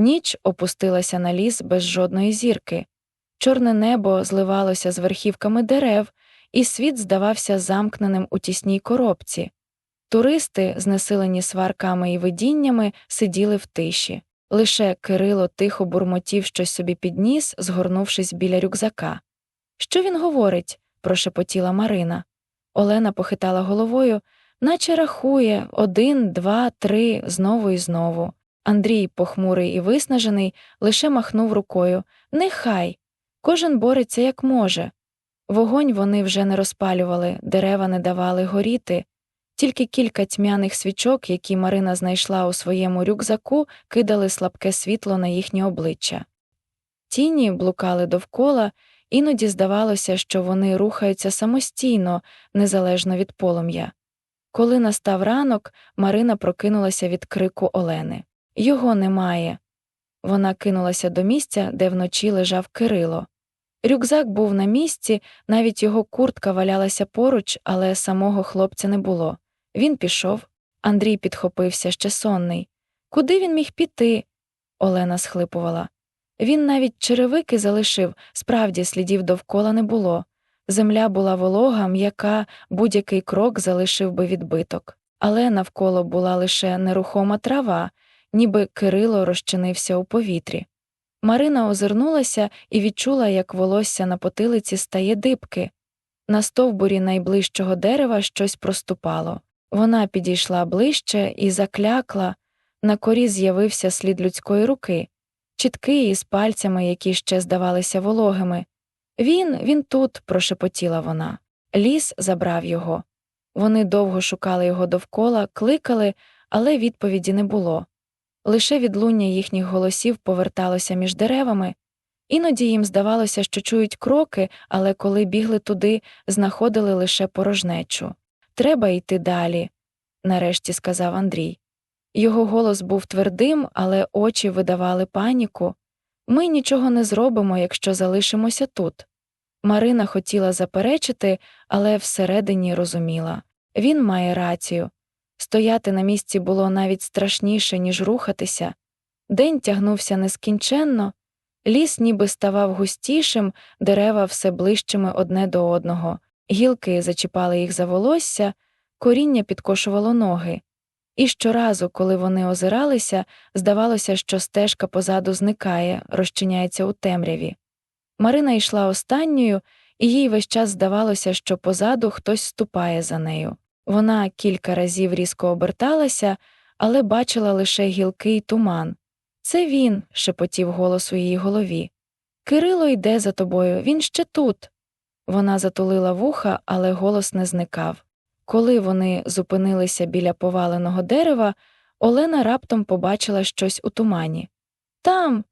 Ніч опустилася на ліс без жодної зірки. Чорне небо зливалося з верхівками дерев, і світ здавався замкненим у тісній коробці. Туристи, знесилені сварками і видіннями, сиділи в тиші. Лише Кирило тихо бурмотів щось собі підніс, згорнувшись біля рюкзака. Що він говорить? прошепотіла Марина. Олена похитала головою, наче рахує один, два, три, знову і знову. Андрій, похмурий і виснажений, лише махнув рукою Нехай. Кожен бореться як може. Вогонь вони вже не розпалювали, дерева не давали горіти, тільки кілька тьмяних свічок, які Марина знайшла у своєму рюкзаку, кидали слабке світло на їхні обличчя. Тіні блукали довкола, іноді здавалося, що вони рухаються самостійно, незалежно від полум'я. Коли настав ранок, Марина прокинулася від крику Олени. Його немає. Вона кинулася до місця, де вночі лежав Кирило. Рюкзак був на місці, навіть його куртка валялася поруч, але самого хлопця не було. Він пішов. Андрій підхопився ще сонний. Куди він міг піти? Олена схлипувала. Він навіть черевики залишив, справді слідів довкола не було. Земля була волога, м'яка, будь-який крок залишив би відбиток, але навколо була лише нерухома трава, ніби Кирило розчинився у повітрі. Марина озирнулася і відчула, як волосся на потилиці стає дибки. На стовбурі найближчого дерева щось проступало. Вона підійшла ближче і заклякла. На корі з'явився слід людської руки, чіткий із пальцями, які ще здавалися вологими. Він, він тут, прошепотіла вона. Ліс забрав його. Вони довго шукали його довкола, кликали, але відповіді не було. Лише відлуння їхніх голосів поверталося між деревами. Іноді їм здавалося, що чують кроки, але коли бігли туди, знаходили лише порожнечу. Треба йти далі, нарешті сказав Андрій. Його голос був твердим, але очі видавали паніку. Ми нічого не зробимо, якщо залишимося тут. Марина хотіла заперечити, але всередині розуміла він має рацію. Стояти на місці було навіть страшніше, ніж рухатися. День тягнувся нескінченно, ліс ніби ставав густішим, дерева все ближчими одне до одного, гілки зачіпали їх за волосся, коріння підкошувало ноги. І щоразу, коли вони озиралися, здавалося, що стежка позаду зникає, розчиняється у темряві. Марина йшла останньою, і їй весь час здавалося, що позаду хтось ступає за нею. Вона кілька разів різко оберталася, але бачила лише гілкий туман. Це він, шепотів голос у її голові. Кирило йде за тобою, він ще тут. Вона затулила вуха, але голос не зникав. Коли вони зупинилися біля поваленого дерева, Олена раптом побачила щось у тумані. Там.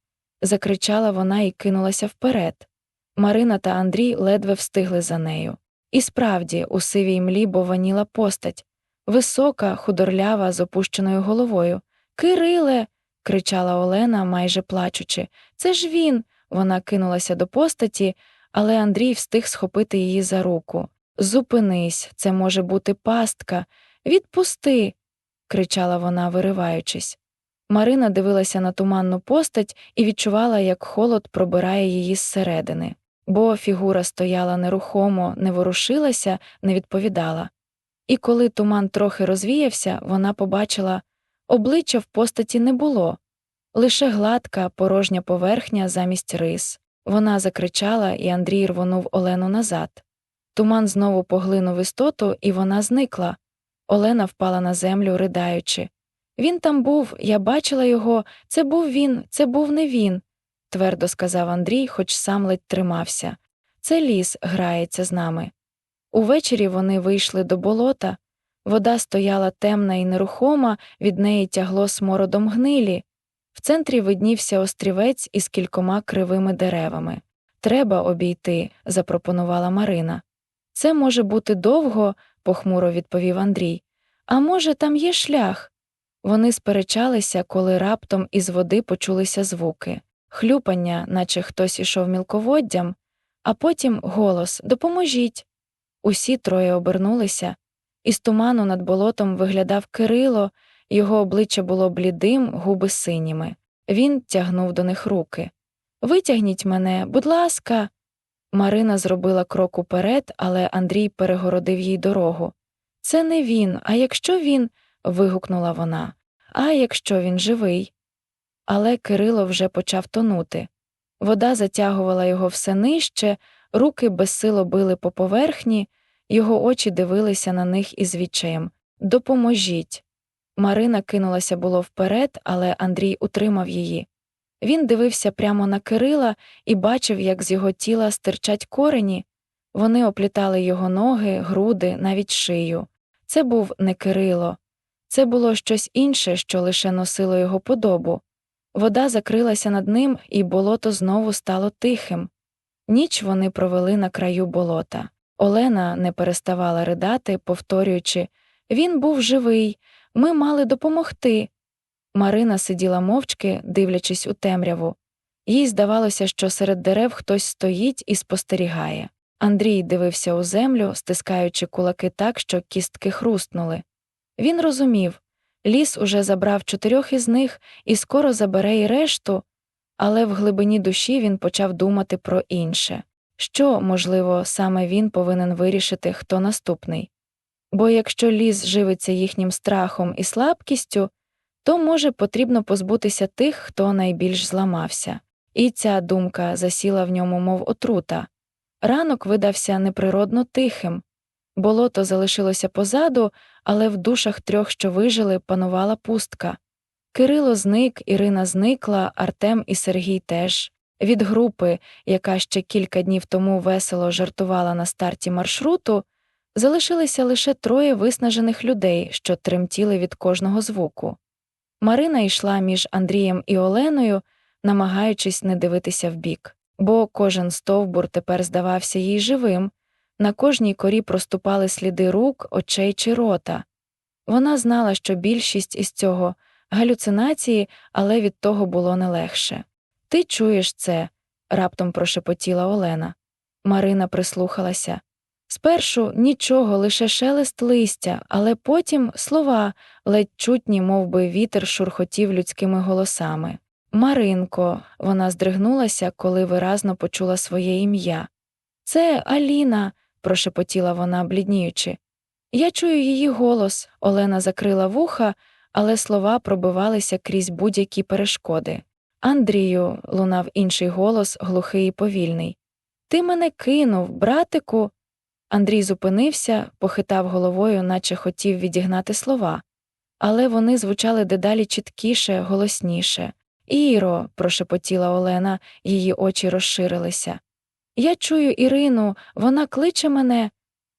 закричала вона і кинулася вперед. Марина та Андрій ледве встигли за нею. І справді, у сивій млі бованіла постать висока, худорлява, з опущеною головою. Кириле. кричала Олена, майже плачучи. Це ж він. Вона кинулася до постаті, але Андрій встиг схопити її за руку. Зупинись, це може бути пастка. Відпусти. кричала вона, вириваючись. Марина дивилася на туманну постать і відчувала, як холод пробирає її зсередини бо фігура стояла нерухомо, не ворушилася, не відповідала. І коли туман трохи розвіявся, вона побачила обличчя в постаті не було, лише гладка, порожня поверхня замість рис. Вона закричала, і Андрій рвонув Олену назад. Туман знову поглинув істоту, і вона зникла. Олена впала на землю, придаючи. Він там був, я бачила його, це був він, це був не він твердо сказав Андрій, хоч сам ледь тримався. Це ліс грається з нами. Увечері вони вийшли до болота, вода стояла темна і нерухома, від неї тягло смородом гнилі. В центрі виднівся острівець із кількома кривими деревами. Треба обійти, запропонувала Марина. Це може бути довго, похмуро відповів Андрій. А може, там є шлях? Вони сперечалися, коли раптом із води почулися звуки хлюпання, наче хтось ішов мілководдям, а потім голос Допоможіть. Усі троє обернулися. Із туману над болотом виглядав Кирило, його обличчя було блідим, губи синіми. Він тягнув до них руки. Витягніть мене, будь ласка. Марина зробила крок уперед, але Андрій перегородив їй дорогу. Це не він, а якщо він. вигукнула вона. А якщо він живий. Але Кирило вже почав тонути. Вода затягувала його все нижче, руки безсило били по поверхні, його очі дивилися на них із відчаєм. Допоможіть. Марина кинулася було вперед, але Андрій утримав її. Він дивився прямо на Кирила і бачив, як з його тіла стирчать корені. Вони оплітали його ноги, груди, навіть шию. Це був не Кирило, це було щось інше, що лише носило його подобу. Вода закрилася над ним, і болото знову стало тихим. Ніч вони провели на краю болота. Олена не переставала ридати, повторюючи він був живий, ми мали допомогти. Марина сиділа мовчки, дивлячись у темряву. Їй здавалося, що серед дерев хтось стоїть і спостерігає. Андрій дивився у землю, стискаючи кулаки так, що кістки хрустнули. Він розумів ліс уже забрав чотирьох із них і скоро забере й решту, але в глибині душі він почав думати про інше що, можливо, саме він повинен вирішити, хто наступний. Бо якщо ліс живиться їхнім страхом і слабкістю, то, може, потрібно позбутися тих, хто найбільш зламався. І ця думка засіла в ньому, мов отрута. Ранок видався неприродно тихим. Болото залишилося позаду, але в душах трьох, що вижили, панувала пустка. Кирило зник, Ірина зникла, Артем і Сергій теж. Від групи, яка ще кілька днів тому весело жартувала на старті маршруту, залишилися лише троє виснажених людей, що тремтіли від кожного звуку. Марина йшла між Андрієм і Оленою, намагаючись не дивитися вбік, бо кожен стовбур тепер здавався їй живим, на кожній корі проступали сліди рук, очей чи рота. Вона знала, що більшість із цього галюцинації, але від того було не легше. Ти чуєш це? раптом прошепотіла Олена. Марина прислухалася. Спершу нічого, лише шелест листя, але потім слова, ледь чутні, мов би вітер шурхотів людськими голосами. Маринко, вона здригнулася, коли виразно почула своє ім'я. Це Аліна, прошепотіла вона, блідніючи. Я чую її голос. Олена закрила вуха, але слова пробивалися крізь будь-які перешкоди. Андрію, лунав інший голос, глухий і повільний. Ти мене кинув, братику. Андрій зупинився, похитав головою, наче хотів відігнати слова, але вони звучали дедалі чіткіше, голосніше. Іро, прошепотіла Олена, її очі розширилися. Я чую Ірину, вона кличе мене.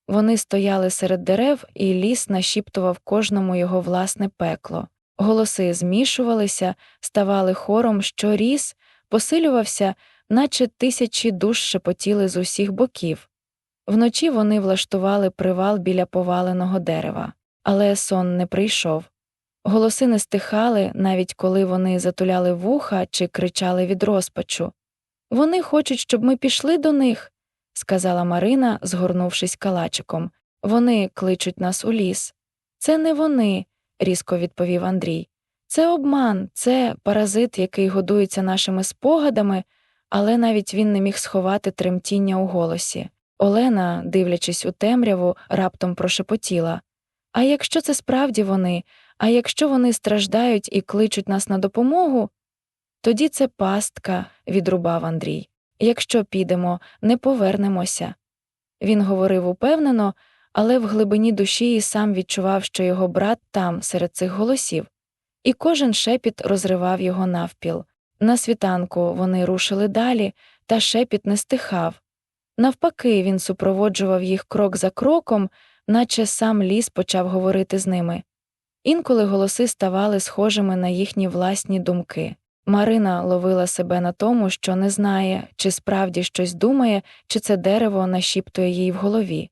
Вони стояли серед дерев, і ліс нашіптував кожному його власне пекло. Голоси змішувалися, ставали хором, що ріс, посилювався, наче тисячі душ шепотіли з усіх боків. Вночі вони влаштували привал біля поваленого дерева, але сон не прийшов. Голоси не стихали, навіть коли вони затуляли вуха чи кричали від розпачу. Вони хочуть, щоб ми пішли до них, сказала Марина, згорнувшись калачиком. Вони кличуть нас у ліс. Це не вони, різко відповів Андрій. Це обман, це паразит, який годується нашими спогадами, але навіть він не міг сховати тремтіння у голосі. Олена, дивлячись у темряву, раптом прошепотіла А якщо це справді вони, а якщо вони страждають і кличуть нас на допомогу, тоді це пастка, відрубав Андрій. Якщо підемо, не повернемося. Він говорив упевнено, але в глибині душі і сам відчував, що його брат там, серед цих голосів, і кожен шепіт розривав його навпіл. На світанку вони рушили далі, та шепіт не стихав. Навпаки, він супроводжував їх крок за кроком, наче сам ліс почав говорити з ними. Інколи голоси ставали схожими на їхні власні думки. Марина ловила себе на тому, що не знає, чи справді щось думає, чи це дерево нашіптує їй в голові.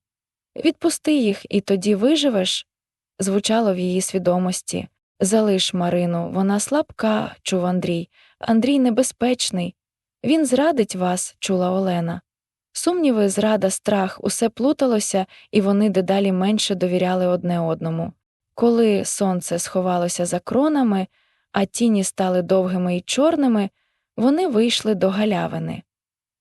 Відпусти їх, і тоді виживеш, звучало в її свідомості. Залиш Марину, вона слабка, чув Андрій. Андрій небезпечний. Він зрадить вас, чула Олена. Сумніви, зрада, страх, усе плуталося, і вони дедалі менше довіряли одне одному. Коли сонце сховалося за кронами, а тіні стали довгими і чорними, вони вийшли до галявини.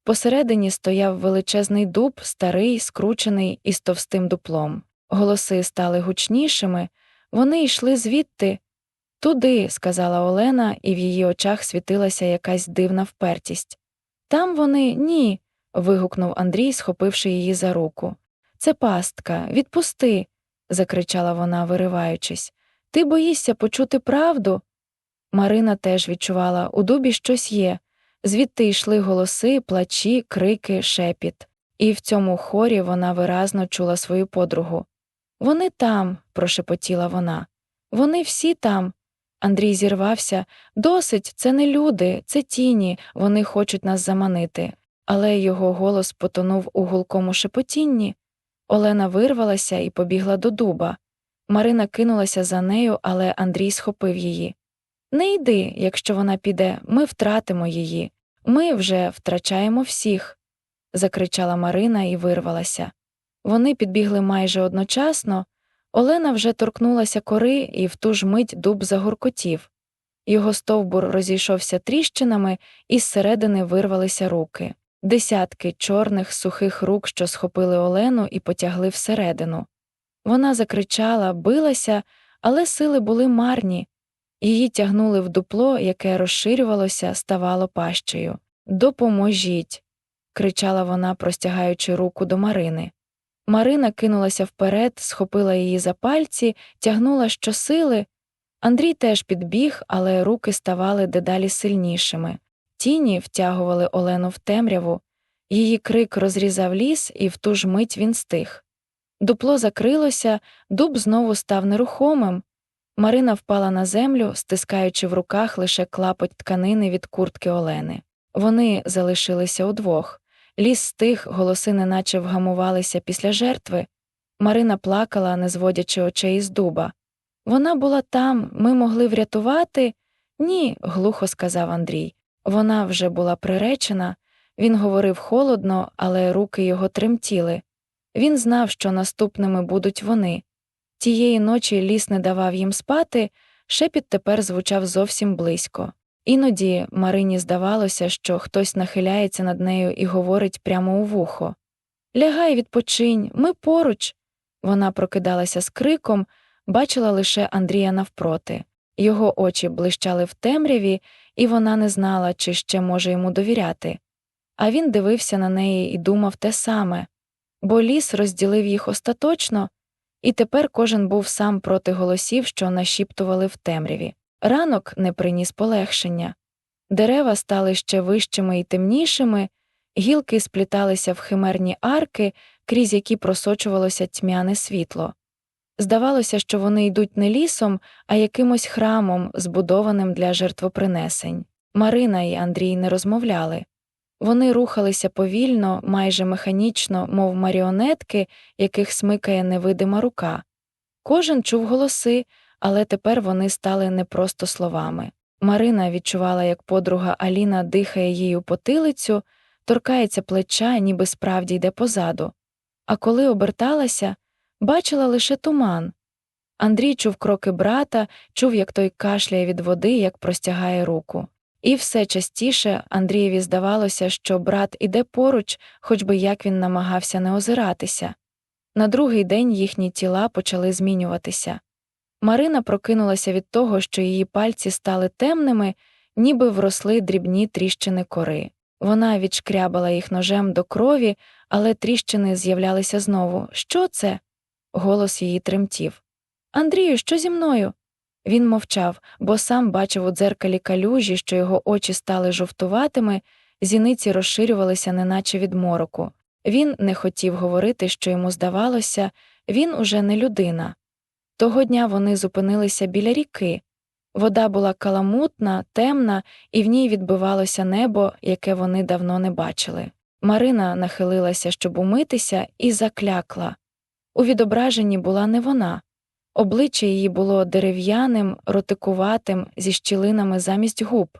Посередині стояв величезний дуб, старий, скручений із товстим дуплом. Голоси стали гучнішими, вони йшли звідти. Туди, сказала Олена, і в її очах світилася якась дивна впертість. Там вони ні. вигукнув Андрій, схопивши її за руку. Це пастка, відпусти. закричала вона, вириваючись. Ти боїшся почути правду? Марина теж відчувала, у дубі щось є. Звідти йшли голоси, плачі, крики, шепіт. І в цьому хорі вона виразно чула свою подругу. Вони там, прошепотіла вона. Вони всі там. Андрій зірвався. Досить, це не люди, це тіні, вони хочуть нас заманити. Але його голос потонув у гулкому шепотінні. Олена вирвалася і побігла до дуба. Марина кинулася за нею, але Андрій схопив її. Не йди, якщо вона піде, ми втратимо її. Ми вже втрачаємо всіх. закричала Марина і вирвалася. Вони підбігли майже одночасно. Олена вже торкнулася кори, і в ту ж мить дуб загуркотів. Його стовбур розійшовся тріщинами, і зсередини вирвалися руки. Десятки чорних сухих рук, що схопили Олену і потягли всередину. Вона закричала, билася, але сили були марні. Її тягнули в дупло, яке розширювалося, ставало пащею. Допоможіть. кричала вона, простягаючи руку до Марини. Марина кинулася вперед, схопила її за пальці, тягнула щосили. Андрій теж підбіг, але руки ставали дедалі сильнішими. Тіні втягували Олену в темряву, її крик розрізав ліс, і в ту ж мить він стих. Дупло закрилося, дуб знову став нерухомим. Марина впала на землю, стискаючи в руках лише клапоть тканини від куртки Олени. Вони залишилися удвох. Ліс стих, голоси неначе вгамувалися після жертви. Марина плакала, не зводячи очей із дуба. Вона була там, ми могли врятувати. Ні, глухо сказав Андрій. Вона вже була приречена. Він говорив холодно, але руки його тремтіли. Він знав, що наступними будуть вони. Тієї ночі ліс не давав їм спати, шепіт тепер звучав зовсім близько. Іноді Марині здавалося, що хтось нахиляється над нею і говорить прямо у вухо Лягай, відпочинь, ми поруч. Вона прокидалася з криком, бачила лише Андрія навпроти. Його очі блищали в темряві, і вона не знала, чи ще може йому довіряти. А він дивився на неї і думав те саме, бо ліс розділив їх остаточно, і тепер кожен був сам проти голосів, що нашіптували в темряві. Ранок не приніс полегшення. Дерева стали ще вищими і темнішими, гілки спліталися в химерні арки, крізь які просочувалося тьмяне світло. Здавалося, що вони йдуть не лісом, а якимось храмом, збудованим для жертвопринесень. Марина і Андрій не розмовляли. Вони рухалися повільно, майже механічно, мов маріонетки, яких смикає невидима рука. Кожен чув голоси, але тепер вони стали не просто словами. Марина відчувала, як подруга Аліна дихає їй у потилицю, торкається плеча, ніби справді йде позаду. А коли оберталася, бачила лише туман. Андрій чув кроки брата, чув, як той кашляє від води, як простягає руку. І все частіше Андрієві здавалося, що брат іде поруч, хоч би як він намагався не озиратися. На другий день їхні тіла почали змінюватися. Марина прокинулася від того, що її пальці стали темними, ніби вросли дрібні тріщини кори. Вона відшкрябала їх ножем до крові, але тріщини з'являлися знову. Що це? Голос її тремтів. Андрію, що зі мною? Він мовчав, бо сам бачив у дзеркалі калюжі, що його очі стали жовтуватими, зіниці розширювалися, неначе від мороку. Він не хотів говорити, що йому здавалося, він уже не людина. Того дня вони зупинилися біля ріки. Вода була каламутна, темна, і в ній відбивалося небо, яке вони давно не бачили. Марина нахилилася, щоб умитися, і заклякла. У відображенні була не вона. Обличчя її було дерев'яним, ротикуватим, зі щілинами замість губ.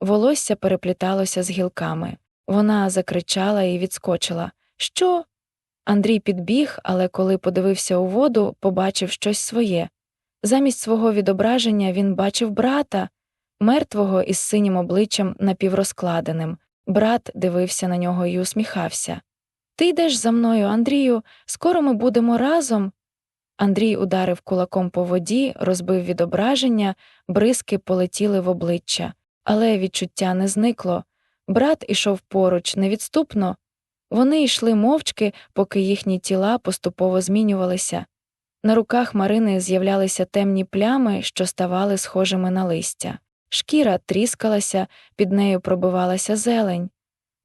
Волосся перепліталося з гілками. Вона закричала і відскочила. Що? Андрій підбіг, але коли подивився у воду, побачив щось своє. Замість свого відображення він бачив брата, мертвого із синім обличчям напіврозкладеним. Брат дивився на нього і усміхався. Ти йдеш за мною, Андрію, скоро ми будемо разом. Андрій ударив кулаком по воді, розбив відображення, бризки полетіли в обличчя, але відчуття не зникло. Брат ішов поруч невідступно. Вони йшли мовчки, поки їхні тіла поступово змінювалися. На руках Марини з'являлися темні плями, що ставали схожими на листя. Шкіра тріскалася, під нею пробивалася зелень.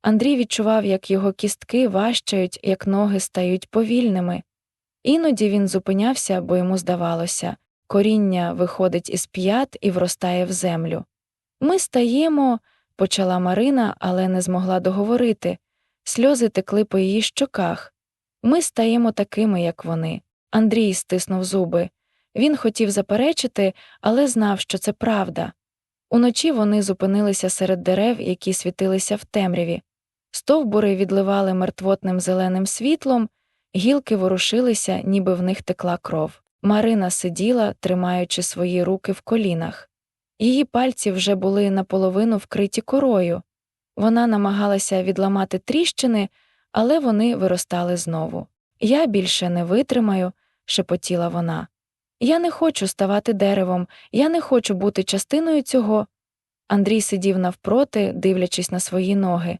Андрій відчував, як його кістки важчають, як ноги стають повільними. Іноді він зупинявся, бо йому здавалося коріння виходить із п'ят і вростає в землю. Ми стаємо, почала Марина, але не змогла договорити. Сльози текли по її щоках. Ми стаємо такими, як вони. Андрій стиснув зуби. Він хотів заперечити, але знав, що це правда. Уночі вони зупинилися серед дерев, які світилися в темряві. Стовбури відливали мертвотним зеленим світлом, гілки ворушилися, ніби в них текла кров. Марина сиділа, тримаючи свої руки в колінах. Її пальці вже були наполовину вкриті корою. Вона намагалася відламати тріщини, але вони виростали знову. Я більше не витримаю, шепотіла вона. Я не хочу ставати деревом, я не хочу бути частиною цього. Андрій сидів навпроти, дивлячись на свої ноги.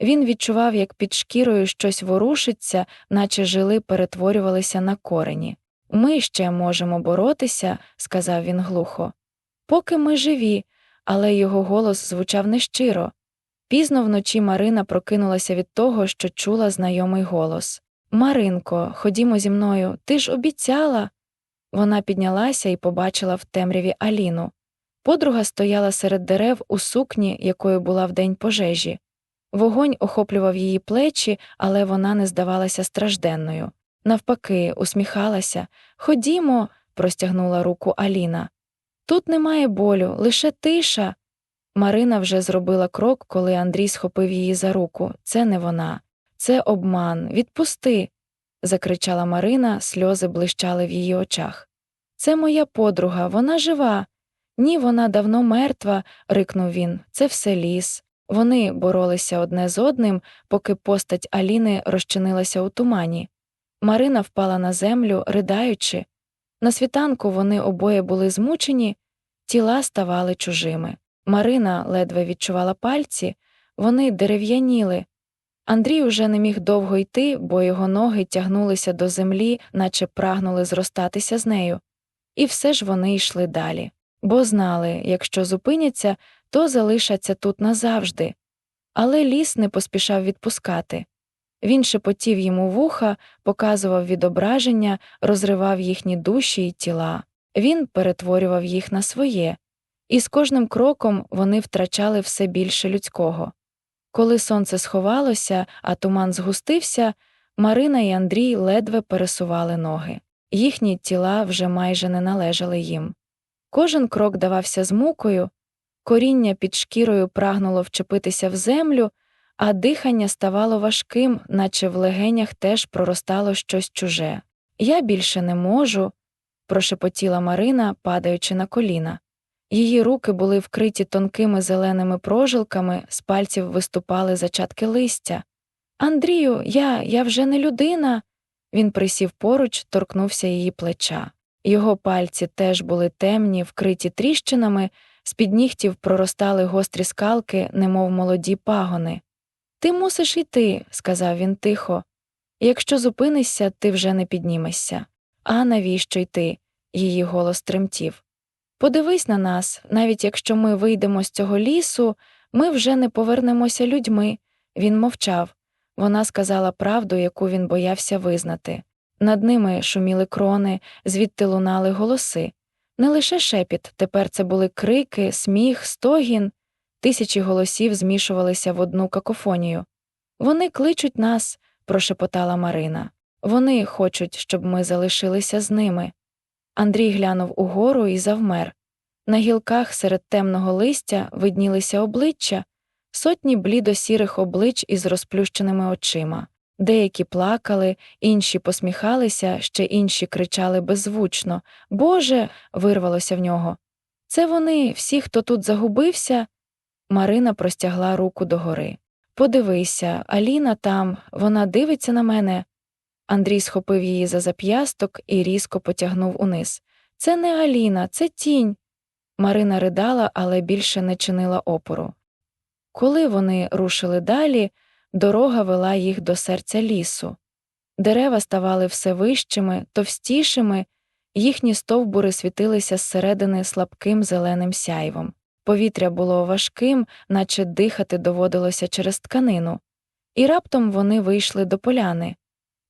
Він відчував, як під шкірою щось ворушиться, наче жили перетворювалися на корені. Ми ще можемо боротися, сказав він глухо. Поки ми живі, але його голос звучав нещиро. Пізно вночі Марина прокинулася від того, що чула знайомий голос. Маринко, ходімо зі мною, ти ж обіцяла. Вона піднялася і побачила в темряві Аліну. Подруга стояла серед дерев у сукні, якою була в день пожежі. Вогонь охоплював її плечі, але вона не здавалася стражденною. Навпаки, усміхалася. Ходімо, простягнула руку Аліна. Тут немає болю, лише тиша. Марина вже зробила крок, коли Андрій схопив її за руку. Це не вона, це обман. Відпусти. закричала Марина, сльози блищали в її очах. Це моя подруга, вона жива. Ні, вона давно мертва, рикнув він. Це все ліс. Вони боролися одне з одним, поки постать Аліни розчинилася у тумані. Марина впала на землю, ридаючи. На світанку вони обоє були змучені, тіла ставали чужими. Марина ледве відчувала пальці, вони дерев'яніли. Андрій уже не міг довго йти, бо його ноги тягнулися до землі, наче прагнули зростатися з нею. І все ж вони йшли далі, бо знали, якщо зупиняться, то залишаться тут назавжди. Але ліс не поспішав відпускати. Він шепотів йому вуха, показував відображення, розривав їхні душі й тіла. Він перетворював їх на своє, і з кожним кроком вони втрачали все більше людського. Коли сонце сховалося, а туман згустився, Марина і Андрій ледве пересували ноги. Їхні тіла вже майже не належали їм. Кожен крок давався з мукою, коріння під шкірою прагнуло вчепитися в землю, а дихання ставало важким, наче в легенях теж проростало щось чуже. Я більше не можу, прошепотіла Марина, падаючи на коліна. Її руки були вкриті тонкими зеленими прожилками, з пальців виступали зачатки листя. Андрію, я, я вже не людина. Він присів поруч, торкнувся її плеча. Його пальці теж були темні, вкриті тріщинами, з під нігтів проростали гострі скалки, немов молоді пагони. Ти мусиш йти, сказав він тихо. Якщо зупинишся, ти вже не піднімешся. А навіщо йти? Її голос тремтів. Подивись на нас, навіть якщо ми вийдемо з цього лісу, ми вже не повернемося людьми. Він мовчав. Вона сказала правду, яку він боявся визнати. Над ними шуміли крони, звідти лунали голоси. Не лише шепіт, тепер це були крики, сміх, стогін. Тисячі голосів змішувалися в одну какофонію. Вони кличуть нас, прошепотала Марина. Вони хочуть, щоб ми залишилися з ними. Андрій глянув угору і завмер. На гілках серед темного листя виднілися обличчя, сотні блідо-сірих облич із розплющеними очима. Деякі плакали, інші посміхалися, ще інші кричали беззвучно Боже. вирвалося в нього. Це вони, всі, хто тут загубився. Марина простягла руку догори. Подивися, Аліна там, вона дивиться на мене. Андрій схопив її за зап'ясток і різко потягнув униз. Це не Аліна, це тінь. Марина ридала, але більше не чинила опору. Коли вони рушили далі, дорога вела їх до серця лісу. Дерева ставали все вищими, товстішими, їхні стовбури світилися зсередини слабким зеленим сяйвом. Повітря було важким, наче дихати доводилося через тканину, і раптом вони вийшли до поляни.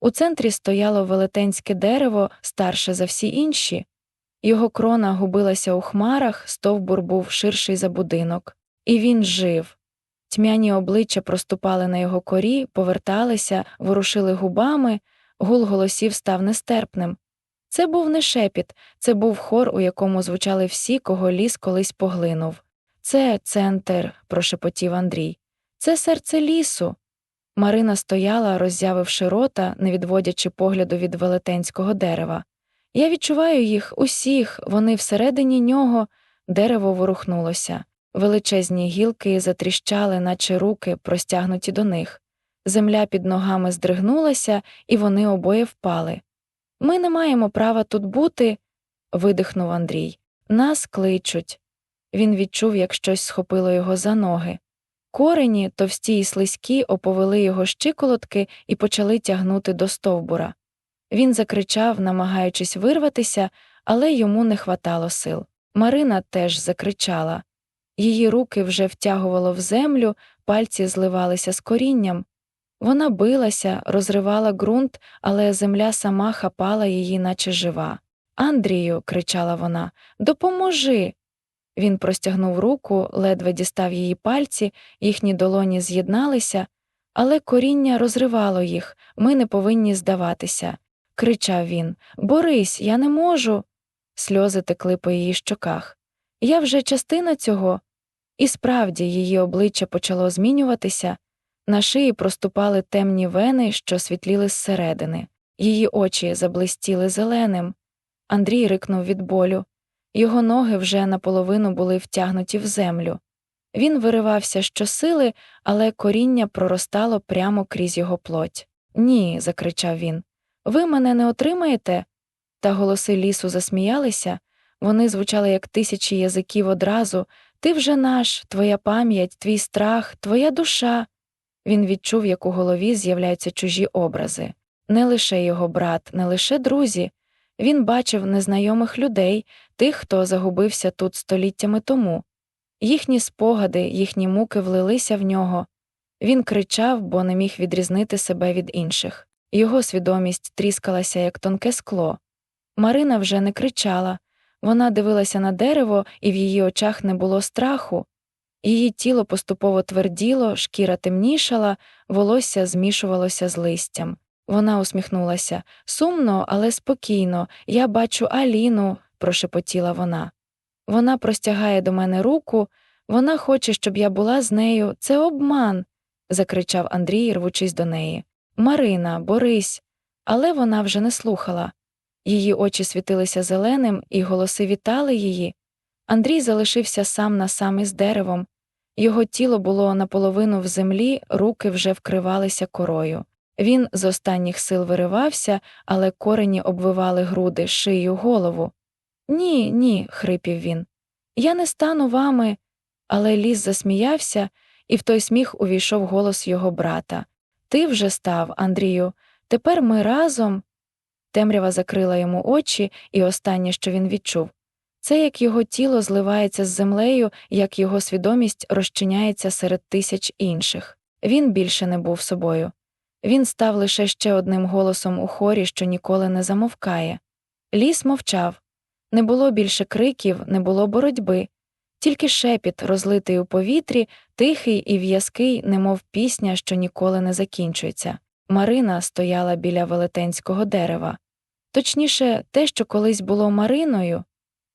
У центрі стояло велетенське дерево, старше за всі інші. Його крона губилася у хмарах, стовбур був ширший за будинок, і він жив. Тьмяні обличчя проступали на його корі, поверталися, ворушили губами, гул голосів став нестерпним. Це був не шепіт, це був хор, у якому звучали всі, кого ліс колись поглинув. Це центр, прошепотів Андрій. Це серце лісу. Марина стояла, роззявивши рота, не відводячи погляду від велетенського дерева. Я відчуваю їх усіх, вони всередині нього, дерево ворухнулося. Величезні гілки затріщали, наче руки, простягнуті до них. Земля під ногами здригнулася, і вони обоє впали. Ми не маємо права тут бути, видихнув Андрій. Нас кличуть. Він відчув, як щось схопило його за ноги. Корені, товсті й слизькі, оповели його щиколотки і почали тягнути до стовбура. Він закричав, намагаючись вирватися, але йому не хватало сил. Марина теж закричала. Її руки вже втягувало в землю, пальці зливалися з корінням. Вона билася, розривала ґрунт, але земля сама хапала її, наче жива. Андрію, кричала вона, допоможи. Він простягнув руку, ледве дістав її пальці, їхні долоні з'єдналися, але коріння розривало їх, ми не повинні здаватися. Кричав він Борись, я не можу. Сльози текли по її щоках. Я вже частина цього. І справді її обличчя почало змінюватися, на шиї проступали темні вени, що світліли зсередини, її очі заблистіли зеленим. Андрій рикнув від болю. Його ноги вже наполовину були втягнуті в землю. Він виривався щосили, але коріння проростало прямо крізь його плоть. Ні, закричав він. Ви мене не отримаєте? Та голоси лісу засміялися, вони звучали як тисячі язиків одразу Ти вже наш, твоя пам'ять, твій страх, твоя душа. Він відчув, як у голові з'являються чужі образи. Не лише його брат, не лише друзі. Він бачив незнайомих людей, тих, хто загубився тут століттями тому. Їхні спогади, їхні муки влилися в нього. Він кричав, бо не міг відрізнити себе від інших. Його свідомість тріскалася, як тонке скло. Марина вже не кричала, вона дивилася на дерево, і в її очах не було страху. Її тіло поступово тверділо, шкіра темнішала, волосся змішувалося з листям. Вона усміхнулася сумно, але спокійно. Я бачу Аліну, прошепотіла вона. Вона простягає до мене руку, вона хоче, щоб я була з нею. Це обман. закричав Андрій, рвучись до неї. Марина, борись. Але вона вже не слухала. Її очі світилися зеленим, і голоси вітали її. Андрій залишився сам на сам із деревом. Його тіло було наполовину в землі, руки вже вкривалися корою. Він з останніх сил виривався, але корені обвивали груди, шию, голову. Ні, ні, хрипів він. Я не стану вами. Але ліс засміявся, і в той сміх увійшов голос його брата. Ти вже став, Андрію, тепер ми разом. Темрява закрила йому очі, і останнє, що він відчув, це як його тіло зливається з землею, як його свідомість розчиняється серед тисяч інших. Він більше не був собою. Він став лише ще одним голосом у хорі, що ніколи не замовкає. Ліс мовчав. Не було більше криків, не було боротьби, тільки шепіт, розлитий у повітрі, тихий і в'язкий, немов пісня, що ніколи не закінчується. Марина стояла біля велетенського дерева. Точніше, те, що колись було Мариною,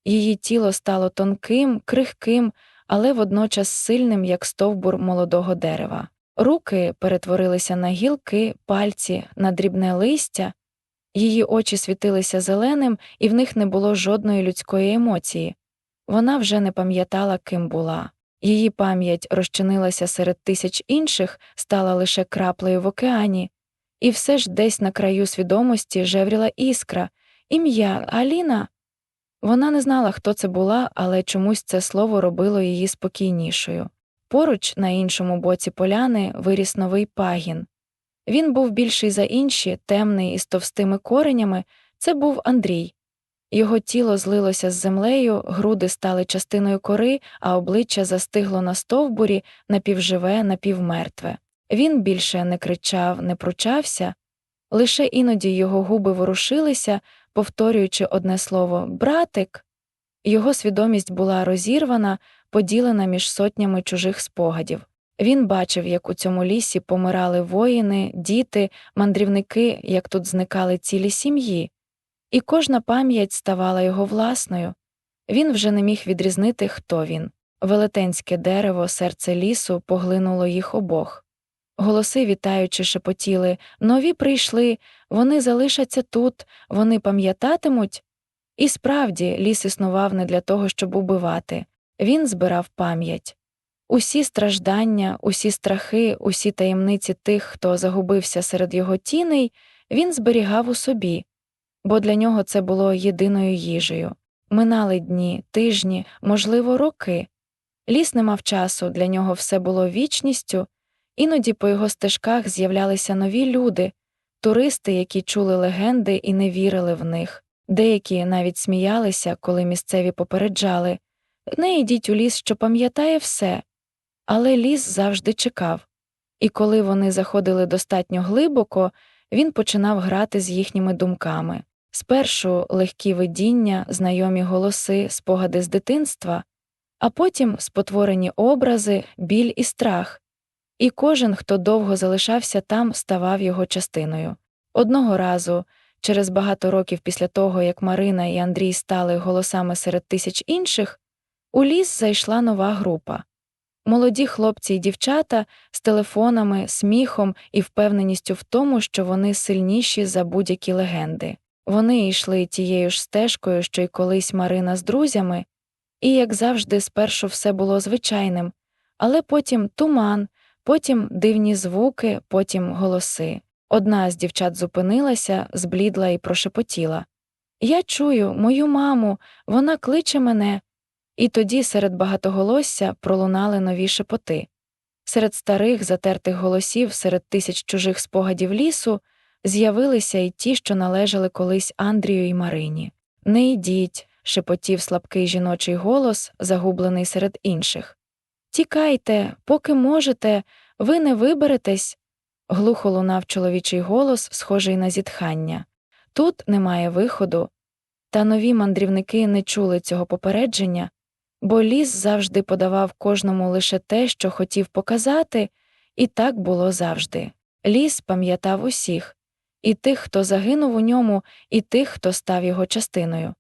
її тіло стало тонким, крихким, але водночас сильним, як стовбур молодого дерева. Руки перетворилися на гілки, пальці, на дрібне листя, її очі світилися зеленим, і в них не було жодної людської емоції. Вона вже не пам'ятала, ким була. Її пам'ять розчинилася серед тисяч інших, стала лише краплею в океані, і все ж десь на краю свідомості жевріла іскра, ім'я Аліна. Вона не знала, хто це була, але чомусь це слово робило її спокійнішою. Поруч, на іншому боці поляни, виріс новий пагін. Він був більший за інші, темний із товстими коренями. Це був Андрій. Його тіло злилося з землею, груди стали частиною кори, а обличчя застигло на стовбурі напівживе, напівмертве. Він більше не кричав, не пручався, лише іноді його губи ворушилися, повторюючи одне слово братик. Його свідомість була розірвана, поділена між сотнями чужих спогадів. Він бачив, як у цьому лісі помирали воїни, діти, мандрівники, як тут зникали цілі сім'ї, і кожна пам'ять ставала його власною. Він вже не міг відрізнити, хто він. Велетенське дерево, серце лісу поглинуло їх обох. Голоси, вітаючи, шепотіли нові прийшли, вони залишаться тут, вони пам'ятатимуть. І справді ліс існував не для того, щоб убивати, він збирав пам'ять. Усі страждання, усі страхи, усі таємниці тих, хто загубився серед його тіней, він зберігав у собі, бо для нього це було єдиною їжею. Минали дні, тижні, можливо, роки. Ліс не мав часу, для нього все було вічністю, іноді по його стежках з'являлися нові люди, туристи, які чули легенди і не вірили в них, деякі навіть сміялися, коли місцеві попереджали не йдіть у ліс, що пам'ятає все. Але ліс завжди чекав, і коли вони заходили достатньо глибоко, він починав грати з їхніми думками. Спершу легкі видіння, знайомі голоси, спогади з дитинства, а потім спотворені образи, біль і страх, і кожен, хто довго залишався там, ставав його частиною. Одного разу, через багато років після того, як Марина і Андрій стали голосами серед тисяч інших, у ліс зайшла нова група. Молоді хлопці й дівчата з телефонами, сміхом і впевненістю в тому, що вони сильніші за будь-які легенди. Вони йшли тією ж стежкою, що й колись Марина з друзями, і, як завжди, спершу все було звичайним, але потім туман, потім дивні звуки, потім голоси. Одна з дівчат зупинилася, зблідла і прошепотіла Я чую, мою маму, вона кличе мене. І тоді серед багатоголосся пролунали нові шепоти. Серед старих затертих голосів, серед тисяч чужих спогадів лісу з'явилися й ті, що належали колись Андрію і Марині. Не йдіть, шепотів слабкий жіночий голос, загублений серед інших. Тікайте, поки можете, ви не виберетесь. Глухо лунав чоловічий голос, схожий на зітхання. Тут немає виходу. Та нові мандрівники не чули цього попередження, бо ліс завжди подавав кожному лише те, що хотів показати, і так було завжди. Ліс пам'ятав усіх і тих, хто загинув у ньому, і тих, хто став його частиною.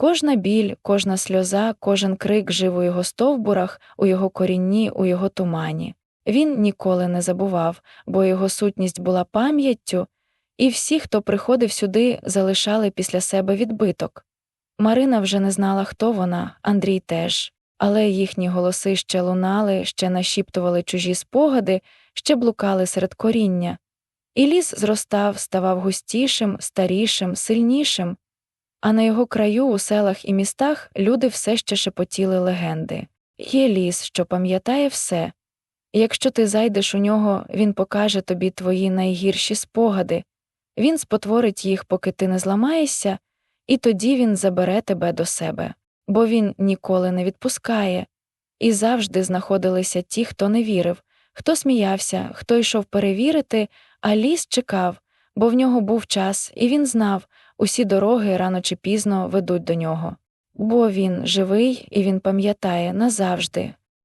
Кожна біль, кожна сльоза, кожен крик жив у його стовбурах, у його корінні, у його тумані. Він ніколи не забував, бо його сутність була пам'яттю, і всі, хто приходив сюди, залишали після себе відбиток. Марина вже не знала, хто вона, Андрій теж, але їхні голоси ще лунали, ще нашіптували чужі спогади, ще блукали серед коріння. І ліс зростав, ставав густішим, старішим, сильнішим, а на його краю, у селах і містах, люди все ще шепотіли легенди. Є ліс, що пам'ятає все, якщо ти зайдеш у нього, він покаже тобі твої найгірші спогади, він спотворить їх, поки ти не зламаєшся, і тоді він забере тебе до себе, бо він ніколи не відпускає, і завжди знаходилися ті, хто не вірив, хто сміявся, хто йшов перевірити, а ліс чекав, бо в нього був час, і він знав, усі дороги рано чи пізно ведуть до нього. Бо він живий і він пам'ятає назавжди,